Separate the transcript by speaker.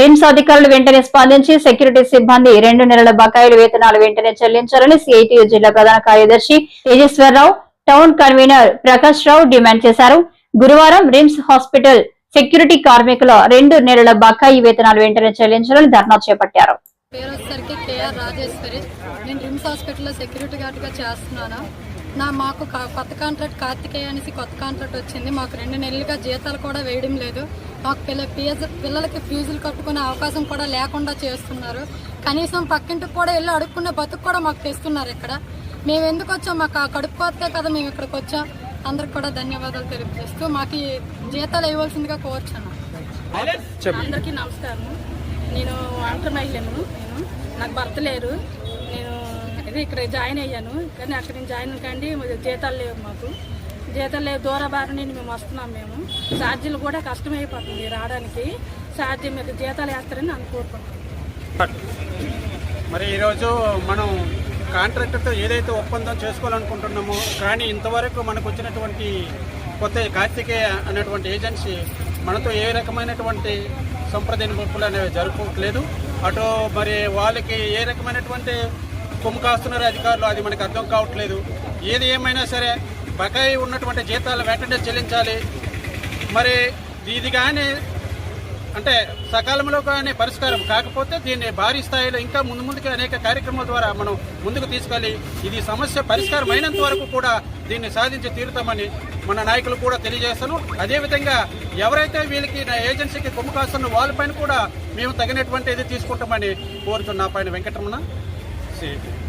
Speaker 1: RIMS అధికారులు వెంటనే స్పందించి సెక్యూరిటీ సిబ్బంది రెండు నెలల బకాయిలు వేతనాలు వెంటనే చెల్లించాలని సిఐటియు జిల్లా ప్రధాన కార్యదర్శి Tejeswararao town convener Prakash Rao demand చేశారు. గురువారం రిమ్స్ హాస్పిటల్ సెక్యూరిటీ కార్మికుల రెండు నెలల బకాయి వేతనాలు వెంటనే చెల్లించాలని ధర్నా చేపట్టారు.
Speaker 2: పేరు వచ్చేసరికి కేఆర్ రాజేశ్వరి. నేను రిమ్స్ హాస్పిటల్లో సెక్యూరిటీ గార్డ్గా చేస్తున్నాను. నా మాకు కొత్త కాంట్రాక్ట్ కార్తికేయ అనేసి కొత్త కాంట్రాక్ట్ వచ్చింది. మాకు రెండు నెలలుగా జీతాలు కూడా వేయడం లేదు. మాకు పిల్ల పిల్లలకి ఫీజులు కట్టుకునే అవకాశం కూడా లేకుండా చేస్తున్నారు. కనీసం పక్కింటికి కూడా వెళ్ళి అడుక్కునే బతుకు కూడా మాకు తెస్తున్నారు ఇక్కడ. మేము ఎందుకు వచ్చాం? మాకు ఆ కడుపు కదా మేము ఇక్కడికి వచ్చాం. అందరికి కూడా ధన్యవాదాలు తెలియజేస్తూ మాకు జీతాలు ఇవ్వాల్సిందిగా కోరుచున్నాం.
Speaker 3: అందరికీ నమస్కారం నేను ఒంటరి మహిళను నేను నాకు భర్త లేరు. ఇది ఇక్కడ జాయిన్ అయ్యాను. కానీ అక్కడ నేను జాయిన్ కండి జీతాలు లేవు మాకు. జీతాలు లేవు దూర బారి నుండి మేము వస్తున్నాం మేము. ఛార్జీలు కూడా కష్టమైపోతుంది రావడానికి. ఛార్జీ మీకు జీతాలు వేస్తారని నేను
Speaker 4: మరి ఈరోజు మనం కాంట్రాక్టర్తో ఏదైతే ఒప్పందం చేసుకోవాలనుకుంటున్నామో కానీ ఇంతవరకు మనకు వచ్చినటువంటి కొత్త కార్తికేయ అనేటువంటి ఏజెన్సీ మనతో ఏ రకమైనటువంటి సంప్రదింపులు అనేవి జరుపుకోవట్లేదు. అటు మరి వాళ్ళకి ఏ రకమైనటువంటి కొమ్ము కాస్తున్నారు అధికారులు అది మనకు అర్థం కావట్లేదు. ఏది ఏమైనా సరే బకాయి ఉన్నటువంటి జీతాలు వెంటనే చెల్లించాలి. మరి ఇది కానీ అంటే సకాలంలో కానీ పరిష్కారం కాకపోతే దీన్ని భారీ స్థాయిలో ఇంకా ముందు ముందుకు అనేక కార్యక్రమాల ద్వారా మనం ముందుకు తీసుకెళ్ళి ఇది సమస్య పరిష్కారం అయినంత వరకు కూడా దీన్ని సాధించి తీరుతామని మన నాయకులు కూడా తెలియజేస్తాను. అదేవిధంగా ఎవరైతే వీళ్ళకి నా ఏజెన్సీకి కొమ్ము కాస్తున్న వాళ్ళపైన కూడా మేము తగినటువంటి ఇది తీసుకుంటామని కోరుతున్నా పైన వెంకటరమణ. See.